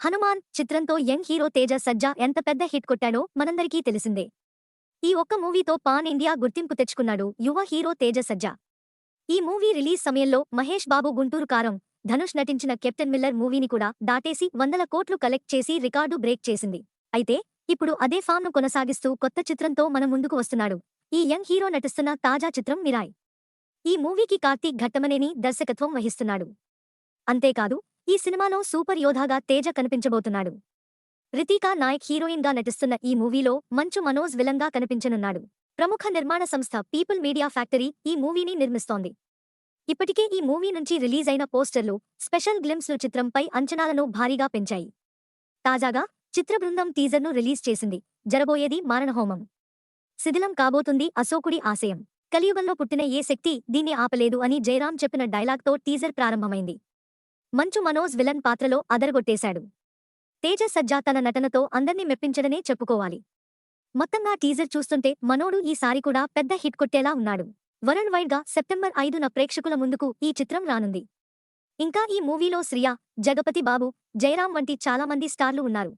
హనుమాన్ చిత్రంతో young hero Teja సజ్జా ఎంత పెద్ద హిట్ కొట్టాడో మనందరికీ తెలిసిందే. ఈ ఒక్క మూవీతో పాన్ ఇండియా గుర్తింపు తెచ్చుకున్నాడు యువ హీరో తేజ సజ్జా. ఈ మూవీ రిలీజ్ సమయంలో మహేష్ బాబు గుంటూరు కారం ధనుష్ నటించిన కెప్టెన్ మిల్లర్ మూవీని కూడా దాటేసి వందల కోట్లు కలెక్ట్ చేసి రికార్డు బ్రేక్ చేసింది. అయితే ఇప్పుడు అదే ఫామ్ను కొనసాగిస్తూ కొత్త చిత్రంతో మన ముందుకు వస్తున్నాడు. ఈ యంగ్ హీరో నటిస్తున్న తాజా చిత్రం మిరాయ్. ఈ మూవీకి కార్తీక్ ఘట్టమనేని దర్శకత్వం వహిస్తున్నాడు. అంతేకాదు ఈ సినిమాలో సూపర్ యోధాగా తేజ కనిపించబోతున్నాడు. రితికా నాయక్ హీరోయిన్గా నటిస్తున్న ఈ మూవీలో మంచు మనోజ్ విలన్గా కనిపించనున్నాడు. ప్రముఖ నిర్మాణ సంస్థ పీపుల్ మీడియా ఫ్యాక్టరీ ఈ మూవీని నిర్మిస్తోంది. ఇప్పటికే ఈ మూవీ నుంచి రిలీజ్ అయిన పోస్టర్లు స్పెషల్ గ్లిమ్స్లు చిత్రంపై అంచనాలను భారీగా పెంచాయి. తాజాగా చిత్ర బృందం టీజర్ను రిలీజ్ చేసింది. జరబోయేది మారణహోమం. శిథిలం కాబోతుంది అశోకుడి ఆశయం. కలియుగంలో పుట్టిన ఏ శక్తి దీన్ని ఆపలేదు అని జయరాం చెప్పిన డైలాగ్తో టీజర్ ప్రారంభమైంది. మంచు మనోజ్ విలన్ పాత్రలో అదరగొట్టేశాడు. తేజ సజ్జా తన నటనతో అందర్నీ మెప్పించడనే చెప్పుకోవాలి. మొత్తంగా టీజర్ చూస్తుంటే మనోడు ఈసారి కూడా పెద్ద హిట్ కొట్టేలా ఉన్నాడు. వరల్డ్ వైడ్గా సెప్టెంబర్ ఐదున ప్రేక్షకుల ముందుకు ఈ చిత్రం రానుంది. ఇంకా ఈ మూవీలో శ్రియా జగపతి బాబు జయరాం వంటి చాలామంది స్టార్లు ఉన్నారు.